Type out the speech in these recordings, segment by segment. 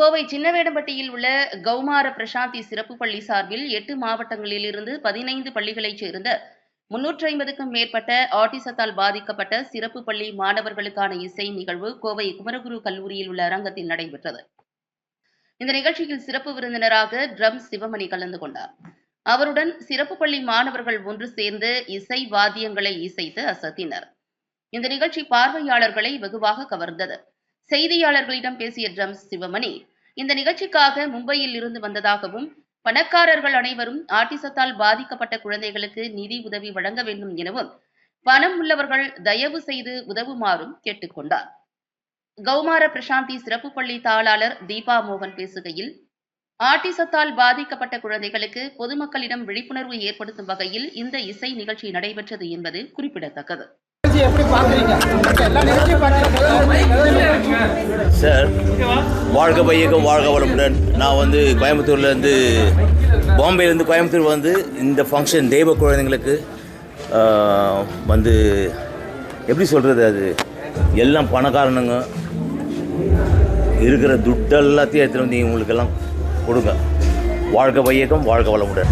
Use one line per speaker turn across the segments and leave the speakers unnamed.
கோவை சின்னவேடம்பட்டியில் உள்ள கௌமார பிரசாந்தி சிறப்பு பள்ளி சார்பில் எட்டு மாவட்டங்களிலிருந்து பதினைந்து பள்ளிகளைச் சேர்ந்த முன்னூற்றி ஐம்பதுக்கும் மேற்பட்ட ஆட்டிசத்தால் பாதிக்கப்பட்ட சிறப்பு பள்ளி மாணவர்களுக்கான இசை நிகழ்வு கோவை குமரகுரு கல்லூரியில் உள்ள அரங்கத்தில் நடைபெற்றது. இந்த நிகழ்ச்சியில் சிறப்பு விருந்தினராக ட்ரம் சிவமணி கலந்து கொண்டார். அவருடன் சிறப்பு பள்ளி மாணவர்கள் ஒன்று சேர்ந்து இசை வாத்தியங்களை இசைத்து அசத்தினர். இந்த நிகழ்ச்சி பார்வையாளர்களை வெகுவாக கவர்ந்தது. செய்தியாளர்களிடம் பேசிய ட்ரம்ஸ் சிவமணி இந்த நிகழ்ச்சிக்காக மும்பையில் இருந்து வந்ததாகவும் பணக்காரர்கள் அனைவரும் ஆட்டிசத்தால் பாதிக்கப்பட்ட குழந்தைகளுக்கு நிதி உதவி வழங்க வேண்டும் எனவும் பணம் உள்ளவர்கள் தயவு செய்து உதவுமாறும் கேட்டுக்கொண்டார். கௌமார பிரசாந்தி சிறப்பு பள்ளி தாளாளர் தீபா மோகன் பேசுகையில் ஆட்டிசத்தால் பாதிக்கப்பட்ட குழந்தைகளுக்கு பொதுமக்களிடம் விழிப்புணர்வு ஏற்படுத்தும் வகையில் இந்த இசை நிகழ்ச்சி நடைபெற்றது என்பது குறிப்பிடத்தக்கது.
சார் வாழ்க பையகம் வாழ்க வளமுடன். நான் வந்து கோயம்புத்தூர்லேருந்து பாம்பேலேருந்து கோயம்புத்தூர் வந்து இந்த ஃபங்க்ஷன் தெய்வ குழந்தைங்களுக்கு வந்து எப்படி சொல்கிறது அது? எல்லாம் பணக்காரனுங்க. இருக்கிற துட்டு எல்லாத்தையும் எடுத்துகிட்டு வந்து இவங்களுக்கெல்லாம் கொடுங்க. வாழ்க வையகம் வாழ்க வளமுடன்.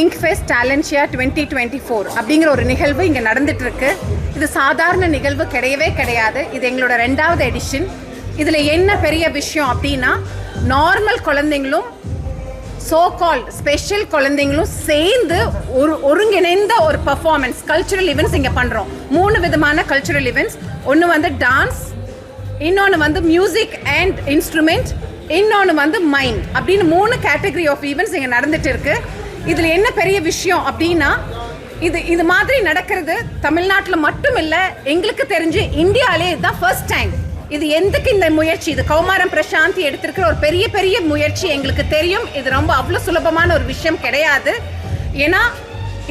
இங்க் ஃபெஸ்ட் டேலன்ஷியா டுவெண்ட்டி டுவெண்ட்டி ஃபோர் அப்படிங்கிற ஒரு நிகழ்வு இங்கே நடந்துட்டு இருக்கு இது சாதாரண நிகழ்வு கிடையவே கிடையாது. இது எங்களோட ரெண்டாவது எடிஷன் இதில் என்ன பெரிய விஷயம் அப்படின்னா நார்மல் குழந்தைங்களும் சோ கால் ஸ்பெஷல் குழந்தைங்களும் சேர்ந்து ஒரு ஒருங்கிணைந்த ஒரு பர்ஃபார்மன்ஸ் கல்ச்சுரல் ஈவெண்ட்ஸ் இங்கே பண்ணுறோம் மூணு விதமான கல்ச்சுரல் ஈவெண்ட்ஸ் ஒன்று வந்து டான்ஸ் இன்னொன்று வந்து மியூசிக் அண்ட் இன்ஸ்ட்ருமெண்ட் இன்னொன்று வந்து மைண்ட் அப்படின்னு மூணு கேட்டகரி ஆஃப் ஈவெண்ட்ஸ் இங்கே நடந்துட்டு இருக்குது இதில் என்ன பெரிய விஷயம் அப்படின்னா இது இது மாதிரி நடக்கிறது தமிழ்நாட்டில் மட்டும் இல்லை எங்களுக்கு தெரிஞ்சு இந்தியாவிலே இதுதான் ஃபர்ஸ்ட் டைம் இது எந்தக்கு இந்த முயற்சி? இது கௌமாரம் பிரசாந்தி எடுத்திருக்கிற ஒரு பெரிய பெரிய முயற்சி எங்களுக்கு தெரியும். இது ரொம்ப அவ்வளோ சுலபமான ஒரு விஷயம் கிடையாது. ஏன்னா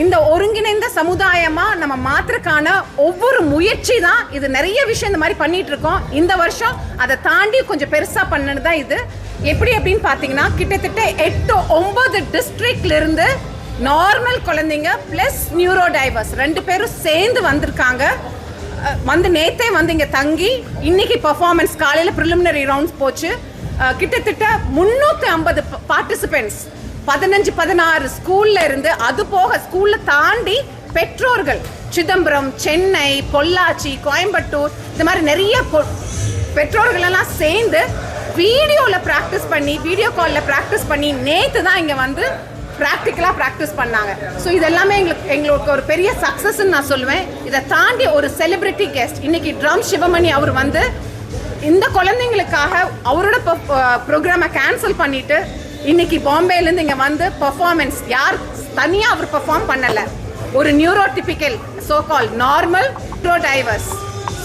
இந்த ஒருங்கிணைந்த சமுதாயமாக நம்ம மாத்திரக்கான ஒவ்வொரு முயற்சி தான் இது. நிறைய விஷயம் இந்த மாதிரி பண்ணிட்டு இருக்கோம். இந்த வருஷம் அதை தாண்டி கொஞ்சம் பெருசாக பண்ணது தான் இது. எப்படி அப்படின்னு பார்த்தீங்கன்னா கிட்டத்தட்ட எட்டு ஒன்பது டிஸ்ட்ரிக்ட்ல இருந்து நார்மல் குழந்தைங்க பிளஸ் நியூரோ டைவர்ஸ் ரெண்டு பேரும் சேர்ந்து வந்திருக்காங்க. வந்து நேத்தே வந்து இங்கே தங்கி இன்னைக்கு பர்ஃபார்மன்ஸ் காலையில் ப்ரிலிமினரி ரவுண்ட்ஸ் போச்சு. கிட்டத்தட்ட முந்நூற்றி ஐம்பது பார்ட்டிசிபெண்ட்ஸ் பதினஞ்சு பதினாறு ஸ்கூல்ல இருந்து அது போக ஸ்கூல்ல தாண்டி பெற்றோர்கள். சிதம்பரம் சென்னை பொள்ளாச்சி கோயம்புத்தூர் இந்த மாதிரி நிறைய பொ- பெற்றோர்கள் எல்லாம் சேர்ந்து வீடியோவில் ப்ராக்டிஸ் பண்ணி வீடியோ காலில் ப்ராக்டிஸ் பண்ணி நேற்று தான் இங்கே வந்து ப்ராக்டிக்கலாக ப்ராக்டிஸ் பண்ணாங்க. ஸோ இதெல்லாமே எங்களுக்கு எங்களுக்கு ஒரு பெரிய சக்ஸஸ்ன்னு நான் சொல்லுவேன். இதை தாண்டி ஒரு செலிப்ரிட்டி கெஸ்ட் இன்னைக்கு ட்ரம் சிவமணி அவர் வந்து இந்த குழந்தைங்களுக்காக அவரோட ப்ரோக்ராமை கேன்சல் பண்ணிட்டு இன்னைக்கு பாம்பேலேருந்து இங்கே வந்து பெர்ஃபார்மன்ஸ் யார் தனியாக அவர் பர்ஃபார்ம் பண்ணலை. ஒரு neurotypical so called normal diverse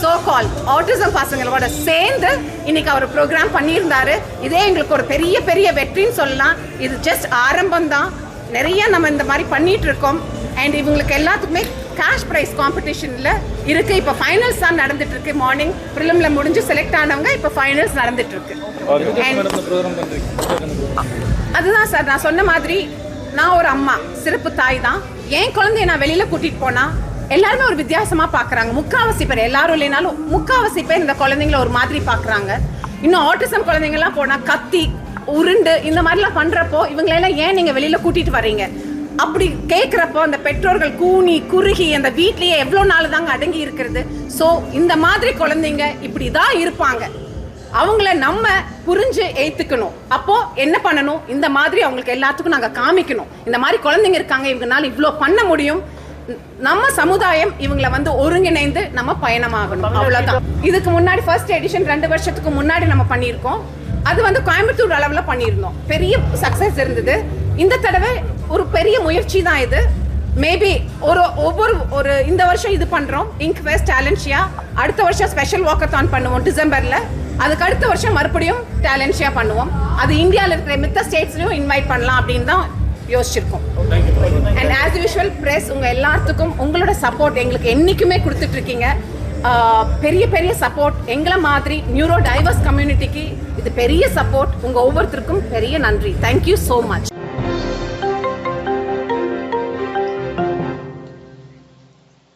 so called autism பசங்களோட சேர்ந்து இன்னைக்கு அவர் ப்ரோக்ராம் பண்ணியிருந்தாரு. இதே எங்களுக்கு ஒரு பெரிய பெரிய வெற்றின்னு சொல்லலாம். இது ஜஸ்ட் ஆரம்பம் தான் நிறைய நம்ம இந்த மாதிரி பண்ணிட்டு இருக்கோம் அண்ட் இவங்களுக்கு எல்லாத்துக்குமே கேஷ் ப்ரைஸ் காம்படிஷனில் இருக்கு. இப்போ ஃபைனல்ஸ் தான் நடந்துட்டு இருக்கு மார்னிங் ப்ரிலிமில் முடிஞ்சு செலக்ட் ஆனவங்க இப்போ ஃபைனல்ஸ் நடந்துட்டு இருக்கு அதுதான் சார் நான் சொன்ன மாதிரி நான் ஒரு அம்மா. சிறப்பு தாய் தான். என் குழந்தைய நான் வெளியில கூட்டிட்டு போனா எல்லாருமே ஒரு வித்தியாசமா பாக்குறாங்க. முக்காவாசி பேர் எல்லாரும் இல்லைனாலும் முக்காவாசி பேர் இந்த குழந்தைங்கள ஒரு மாதிரி பாக்குறாங்க. இன்னும் ஆட்டிசம் குழந்தைங்க எல்லாம் போனா கத்தி உருண்டு இந்த மாதிரிலாம் பண்றப்போ இவங்களெல்லாம் ஏன் நீங்க வெளியில கூட்டிட்டு வர்றீங்க? அப்படி கேட்குறப்போ அந்த பெற்றோர்கள் கூனி குறுகி அந்த வீட்லேயே எவ்வளோ நாள் தாங்க அடங்கி இருக்கிறது. ஸோ இந்த மாதிரி குழந்தைங்க இப்படி தான் இருப்பாங்க. அவங்கள நம்ம புரிஞ்சு ஏற்றுக்கணும் அப்போது என்ன பண்ணணும்? இந்த மாதிரி அவங்களுக்கு எல்லாத்துக்கும் நாங்கள் காமிக்கணும். இந்த மாதிரி குழந்தைங்க இருக்காங்க இவங்கனால இவ்வளோ பண்ண முடியும். நம்ம சமுதாயம் இவங்களை வந்து ஒருங்கிணைந்து நம்ம பயணமாகணும். அவ்வளவுதான். இதுக்கு முன்னாடி ஃபர்ஸ்ட் எடிஷன் ரெண்டு வருஷத்துக்கு முன்னாடி நம்ம பண்ணியிருக்கோம். அது வந்து கோயம்புத்தூர் அளவுல பண்ணியிருந்தோம். பெரிய சக்சஸ் இருந்தது. இந்த தடவை ஒரு பெரிய முயற்சி தான் இது. மேபி ஒரு ஒவ்வொரு ஒரு இந்த வருஷம் இது பண்றோம். இங்க் ஃபெஸ்ட் டேலன்ஷியா அடுத்த வருஷம் ஸ்பெஷல் வாக்கத்தான் பண்ணுவோம் டிசம்பர்ல. அதுக்கு அடுத்த வருஷம் மறுபடியும் டேலன்ஷியா பண்ணுவோம். அது இந்தியாவில் இருக்கிற மித்த ஸ்டேட்ஸ்லயும் இன்வைட் பண்ணலாம் அப்படின்னு தான் யோசிச்சிருக்கோம். அண்ட் ஆஸ் விஷுவல் ப்ரெஸ் உங்கள் எல்லாத்துக்கும் உங்களோட சப்போர்ட் எங்களுக்கு என்னைக்குமே கொடுத்துட்ருக்கீங்க. பெரிய பெரிய சப்போர்ட் எங்களை மாதிரி நியூரோ டைவர்ஸ் கம்யூனிட்டிக்கு இது பெரிய சப்போர்ட் உங்கள் ஒவ்வொருத்தருக்கும் பெரிய நன்றி. Thank you so much